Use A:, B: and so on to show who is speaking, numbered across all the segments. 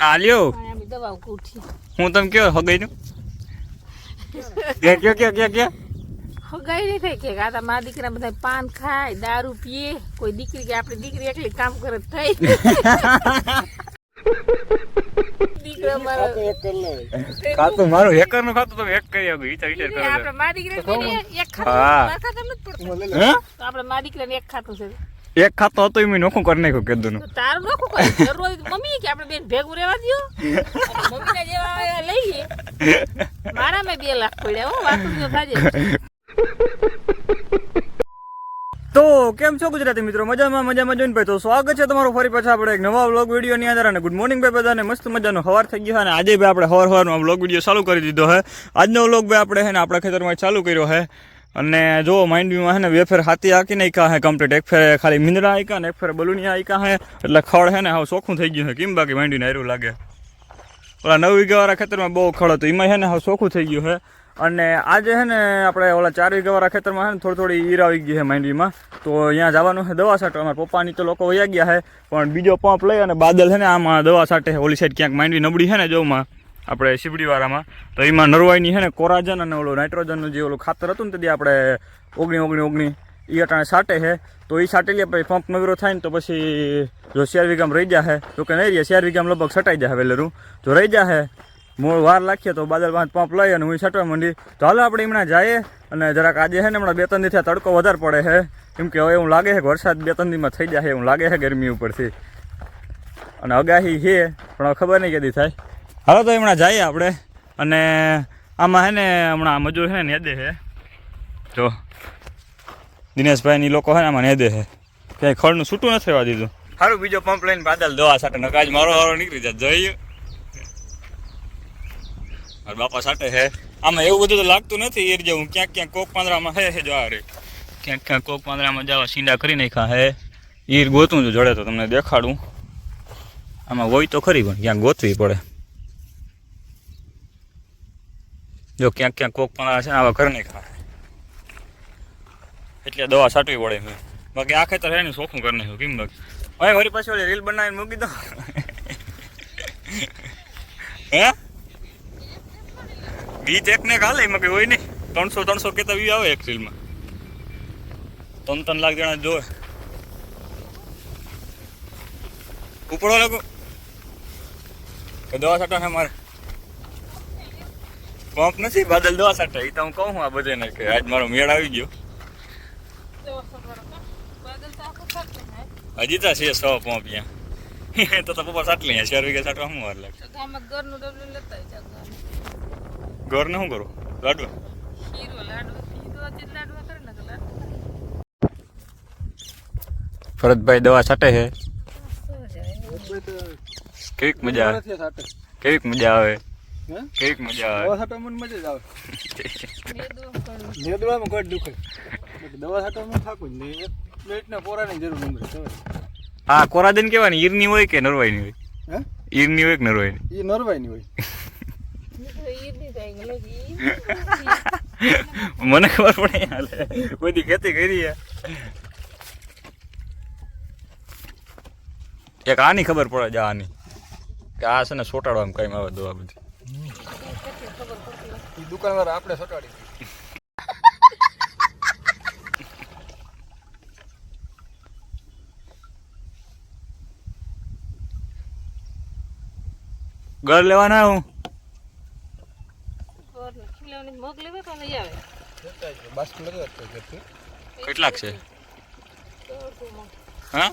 A: આ લ્યો.
B: અને અમે દવા ઉઠી
A: હું તમે કયો હગાઈનું કે કે કે કે કે
B: હગાઈ નહીં થઈ કે આ તો મારા દીકરા બધા પાન ખાય દારૂ પીએ. કોઈ દીકરી કે આપણી દીકરી એકલી કામ કરે થઈ. દીકરા મારો
A: મારું હેકરનું ખાતું તમે હેક કરી આવો વિચાર વિચાર કરો
B: આપણે મારા દીકરા એક ખાતું
A: હા.
B: મારા ખાતામાં નથી પડતું.
A: હે
B: તો આપણે મારા દીકરા એક ખાતું છે.
A: એક ખાતો હતો મેં નોખું કરી નાખ્યું
B: તો તારું નખું કરે દરરોજ મમ્મી કે આપણે બેન ભેગું રહેવા દ્યો. મમ્મીના જેવા લઈએ. મારા મે 2 લાખ પડ્યા હો વાતું થાજે.
A: તો કેમ છો ગુજરાતી મિત્રો? મજામાં મજામાં જોઈને ભાઈ તો સ્વાગત છે તમારું ફરી પાછા આપણે એક નવા વ્લોગ વિડીયોની અંદર. અને ગુડ મોર્નિંગ ભાઈ બધાને મસ્ત મજાનો હવાર થઈ ગયો અને આજે ભાઈ આપણે હવાર હવારનો વ્લોગ વીડિયો ચાલુ કરી દીધો છે. આજનો વ્લોગ ભાઈ આપણે છે ને આપણા ખેતરમાં ચાલુ કર્યો છે. અને જો માઇન્ડ વ્યૂમાં છે ને બે ફેર હાથી હાકી નાખ્યા હે કમ્પ્લીટ એક ફેર ખાલી મીંદડા આઈકા ને એક ફેર બલુનિયા આઈકા હે. એટલે ખડ છે ને હવે ચોખ્ખું થઈ ગયું છે કેમ બાકી માંડીને હારું લાગે? ઓલા નવ વીઘાવાળા ખેતરમાં બહુ ખડ હતું. એમાં છે ને હવે ચોખ્ખું થઈ ગયું છે અને આજે છે ને આપણે ઓલા ચાર વીઘાવાળા ખેતરમાં છે ને થોડી થોડી ઈર આવી ગઈ છે માંડવીમાં તો અહીંયા જવાનું છે દવા છાંટવા અમારા પપ્પાની તો લોકો વયા ગયા છે પણ બીજો પંપ લઈ અને બાદલ છે ને આમાં દવા સાટે ઓલી સાઈડ ક્યાંક માંડવી નબળી છે ને જોમાં આપણે શીબડીવાળામાં. તો એમાં નરવાઈની છે ને કોરાજન અને ઓલું નાઇટ્રોજનનું જે ઓલું ખાતર હતું ને તે આપણે ઓગણી ઓગણી ઓગણી એ અટાણે સાટે છે. તો એ છાંટી લે, પછી પંપ નવીરો થાય ને તો પછી જો શેર વિગામ રહી જાય તો કે નહીં રહે શેર વિગામ લગભગ છટાઈ જાય વેલેરું. જો રહી જાય મૂળ વાર લાખીએ તો બાદલ પાંચ પંપ લઈ અને હું છાંટવા માંડી. તો હાલો આપણે હમણાં જઈએ અને જરાક આજે છે ને હમણાં બે, ત્રણ દિવસથી તડકો વધારે પડે છે. કેમ કે હવે એવું લાગે છે કે વરસાદ બે, ત્રણ દિવસમાં થઈ જાય એવું લાગે છે ગરમી ઉપરથી. અને અગાહી છે, પણ ખબર નહીં કેદી થાય. હાલો તો હમણાં જઈએ આપણે. અને આમાં છે ને હમણાં મજૂર છે ને નેદે છે જો દિનેશભાઈ ની લોકો છે ને આમાં નેદે છે ક્યાંય ખળનું છૂટું નથી રહેવા દીધું. સારું બીજો પંપ લઈને બાદલ દવા સાથે નકાજ મારો હારો નીકળી જાય. જઈએ બાપા સાથે છે આમાં એવું બધું તો લાગતું નથી એ જેવું. ક્યાંક ક્યાંક કોક પાંદરામાં હે હે, જવા રે. ક્યાંક ક્યાંક કોક પાંદરામાં જવા સીંડા કરી નાખ્યા હે. ઈર ગોતું જો, જડે તો તમને દેખાડું. આમાં હોય તો ખરી પણ ક્યાંક ગોતવી પડે. જો ક્યાંક ક્યાંક કોક પણ છે ને આવા ઘરની ખાય. એટલે દવા છાંટવી પડે છે બાકી આ ખેતર છે ને શોખું કરી નાખ્યું, કેમ બાકી? હવે વળી પાછી ઓલી રીલ બનાવીને મૂકી દો હે? ગીત એક ને ખાલે એમાં કઈ હોય નહીં. ત્રણસો ત્રણસો કેતા વ્યૂ આવે એક રીલમાં ત્રણ ત્રણ લાખ જણા જોવે. ઉપડો લાગો દવા છાંટવા છે મારે? પંપ નથી બાદલ દવા છાંટે એ તો હું કહું છું આ બધાને કે આજ મારો મેળ આવી ગયો. હજી તો છે સો પંપ ત્યાં તો તો પપ્પા સાટલી અહીંયા ચાર વીઘા સાટવા શું વાર લાગે?
B: ઘર ઘરને
A: શું કરું?
B: ને લાડવા?
A: ભરતભાઈ દવા સાટે છે. કેવીક મજા આવે? કેવીક મજા આવે? કેવીક મજા આવે.
C: દવા છાંટવામાં મજા જ આવે. નેદવામાં કોઈ દુખે દવા છાંટવામાં થાકું જ નહીં. એક પ્લેટના પોરાની જરૂર નંબર
A: હા કોરાદન કેવાની ઈરની હોય કે નરવાઈની હોય?
C: હે?
A: ઈરની હોય કે નરવાઈની?
C: એ નરવાઈની હોય.
A: મને ખબર પડે હાલે. બધી ખેતી કરી. એક આની ખબર પડે જા આની. કે આ છે ને સોટાડવામાં કઈ આવે દવા બધી.
C: દુકાનવાળા આપણે સટાડી
A: ઘર લેવાના હું? કેટલાક છે? હા?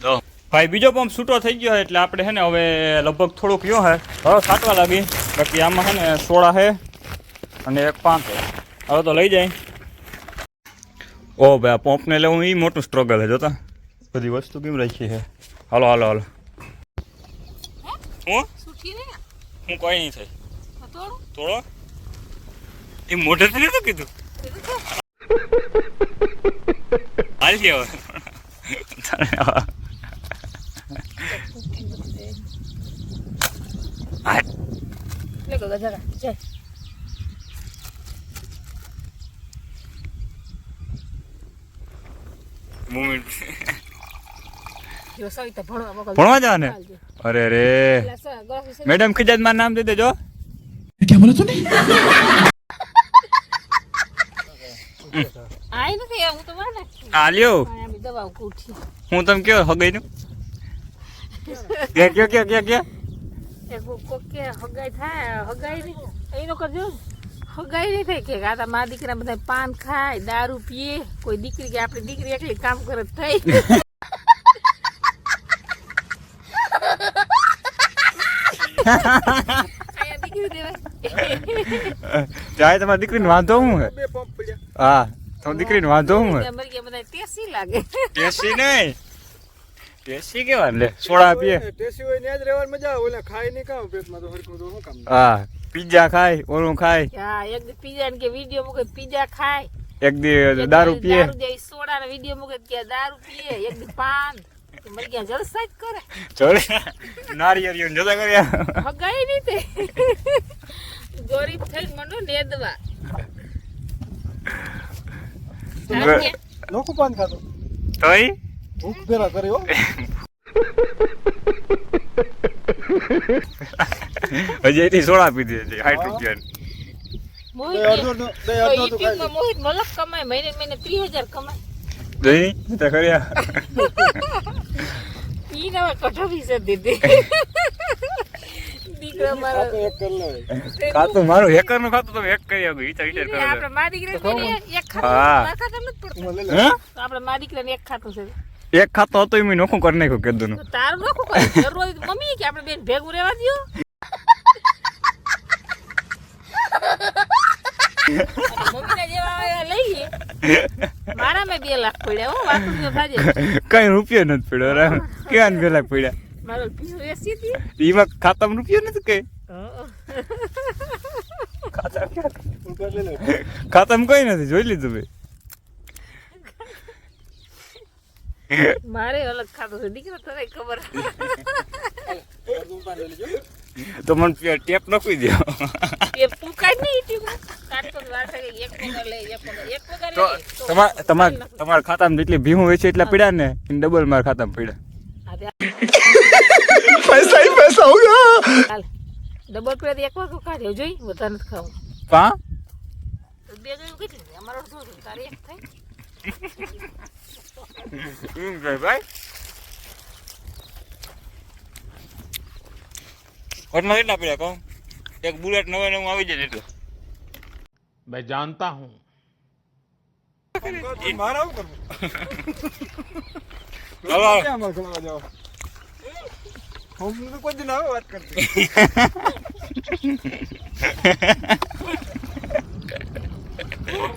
A: દો. ભાઈ બીજો પંપ છૂટો થઈ ગયો એટલે આપણે હે ને હવે લગભગ થોડુંક યો હે હવે સાટવા લાગી. બાકી આમાં છે ને સોળા છે અને એક પાંચ છે હવે તો લઈ જાય. ઓ ભાઈ આ પંપને લેવું એ મોટું સ્ટ્રગલ છે જોતા. બધી વસ્તુ કેમ રાખી છે? હાલો હાલો હાલો. હું? હું કોઈ નહીં થઈ
B: થોડો?
A: એ મોઢેથી નતું કીધું? હાલ કે હવે હાલ.
B: ગગા જગા જય
A: moment.
B: ભણવા
A: જવા ને અરે રે મેડમ મારું નામ દઈ દેજો.
B: આય નથી હું તો
A: તમે કયો હગઈ નું ક્યાં ક્યાં ક્યાં કયો
B: કયો? કોક કે હગાઈ થાય હગાઈ નહીં. એનો કરજો હગાઈ નહીં થાય કે આ મારા દીકરા બધા પાન ખાય દારૂ પીએ. કોઈ દીકરી કે આપણી દીકરી એકલી કામ કરે થઈ.
A: તમારી દીકરીને વાંધો હું? હે તમારી દીકરીને વાંધો હું હે?
B: મરી ગયા બધા ટેસી લાગે.
A: ટેસી નહીં. ટેસ્ટી કેવા લે સોડા પીએ.
C: ટેસી હોય ત્યાં જ રહેવાની મજા આવે ઓલા ખાય નહીં કામ પેટમાં તો હરકું તો શું કામ?
A: હા પીઝા ખાય ઓલું ખાય.
B: હા એક દી પીઝા ને કે વીડિયો મૂકે પીઝા ખાય.
A: એક દી દારૂ પીએ.
B: દારૂ દે સોડા ને વીડિયો મૂકે કે દારૂ પીએ એક દી પાન. મરી ગયા જલસા જ કરે.
A: જોડે નારિયેરીઓ ને જતા કર્યા.
B: હગાઈ નહીં તે. ગરીબ થઈ મનો નેદવા.
C: લોકો પાન ખાતો
A: તોય?
C: ભૂખ ભેરા કર્યો હો.
A: હજી એથી સોળા પીધી હતી સાઠ રૂપિયા
B: મોહિત તો મલક કમાય મહિને મહિને ત્રીસ હજાર કમાય.
A: કર્યા
B: ઈ નવા કઠોરી છે દીદી. દીકરા મારા.
C: ખાતો હેકરનું
A: ખાતું તમે હેક કરી આવું વિચાર વિચાર કરો.
B: આપણે મારી દીકરા એક ખાતું તો આપણે મારા દીકરાને એક ખાતું છે.
A: એક ખાતો હતો એમ નોખું કરી નાખ્યું કીધું
B: નું તારું નખું કરી? મમ્મી કે આપણે બેન ભેગું રહેવા દો મમ્મીના જેવા લાખ પડ્યા હો વાતું જો થાજે
A: કઈ રૂપિયો નથી પડ્યો રામ ક્યાં પેલા પડ્યા?
B: મારો પીસો એસી થી
A: એમાં ખાતામાં રૂપિયો નથી કઈ
C: ઉધાર
A: ખાતામાં કઈ નથી જોઈ લીધું મેં.
B: મારે અલગ ખાતો છે. દીકરો તને ખબર
A: તો મને ટેપ નખી દો
B: ટેપ પુકાય નહીં ટેપ
A: તમારા ખાતામાં જેટલી ભીમું વેચે એટલા પીડા ને ડબલ મારા ખાતામાં
B: પીડા.
A: પૈસા
B: હી પૈસા એક વાર ખા દેવ જોઈ વધારે નથી Ungefähr, weißt હોટલમાં કેટલા
A: પડ્યા કહું? એક બુલેટ નવે નવું આવી જાય એટલે.
D: મેં જાણતા હું.
C: મારે આવું કરવું?
A: હલો
C: હું તો કોઈ દિન આવે વાત કરતી.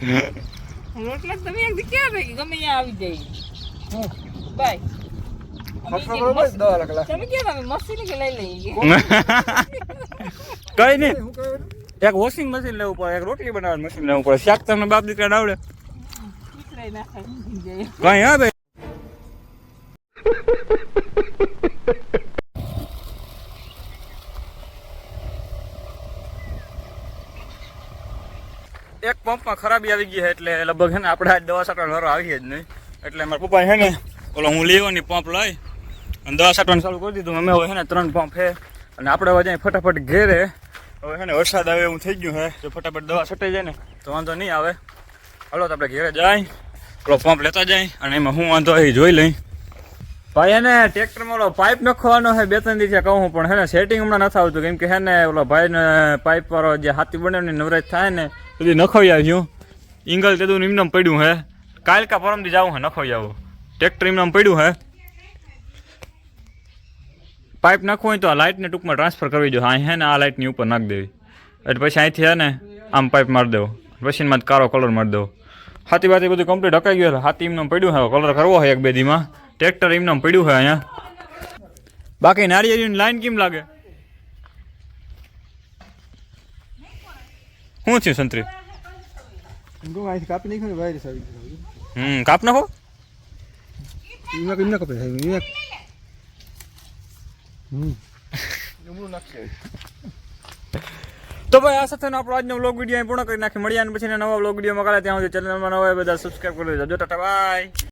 C: Yeah.
B: રોટલા તમે એક દી ક્યાં રહી ગમે ત્યાં આવી જાય. બાય.
A: કઈ નહીં એક વોશિંગ મશીન લેવું પડે એક રોટલી બનાવવાનું મશીન લેવું પડે. શાક તમને બાપ દીકરા આવડે કઈ હા ભાઈ એક પંપમાં ખરાબી આવી ગઈ એટલે લગભગ છે ને આપણે આજ દવા સાટવાનો વારો આવી જ નહીં. એટલે મારા પપ્પા છે ને, ઓલો હું લેવાની પંપ લઈ અને દવા સાટવાનું ચાલુ કરી દીધું. અમે હવે છે ને ત્રણ પંપ છે અને આપણે હવે જાય ફટાફટ ઘેરે. હવે છે ને વરસાદ આવે એવું થઈ ગયું છે. જો ફટાફટ દવા છટાઈ જાય ને, તો વાંધો નહીં આવે. હલો તો આપણે ઘેરે જાય. પેલો પંપ લેતા જાય અને એમાં હું વાંધો એ જોઈ લઈ. ભાઈ, એને ટ્રેક્ટરમાં ઓલો પાઇપ નખવાનો છે, બે ત્રણ દિવસે કહું પણ હે ને સેટિંગ હમણાં નથી આવતું, કેમ કે હે ને ઓલો ભાઈને પાઇપ વાળો જે હાથી બને નવરાજ થાય ને બધી નખાવી આવ્યું ઇંગલ તેદું એમનામ પડ્યું હે કાલ કા પરમથી જાવું હે નખાવી આવું ટ્રેક્ટર એમનામ પડ્યું હે પાઇપ નાખવું હોય તો આ લાઇટને ટૂંકમાં ટ્રાન્સફર કરવી જોઈએ હા હે ને આ લાઇટની ઉપર નાખી દેવી. એટલે પછી અહીંથી હે ને, આમ પાઇપ મારી દેવો મશીનમાં કાળો કલર મારી દેવો હાથી બાતી બધું કમ્પ્લીટ હકાઈ ગયું હાથી એમને પડ્યું હે કલર કરવો હોય એક બે દીમાં. ટ્રેક્ટર એમને પડ્યું છે અહીંયા. બાકી નારિયેળીની લાઈન કેમ લાગે? શું થયું સંતરી? હમ, કાપ નાખો. તો ભાઈ, આ સાથે આપણો આજનો વ્લોગ વીડિયો પૂર્ણ કરી નાખી મળ્યા અને પછી નવા વ્લોગ વિડીયોમાં કાલે ત્યાં સુધી ચેનલમાં નવા બધા સબસ્ક્રાઈબ કરી દેજો ટાટા બાય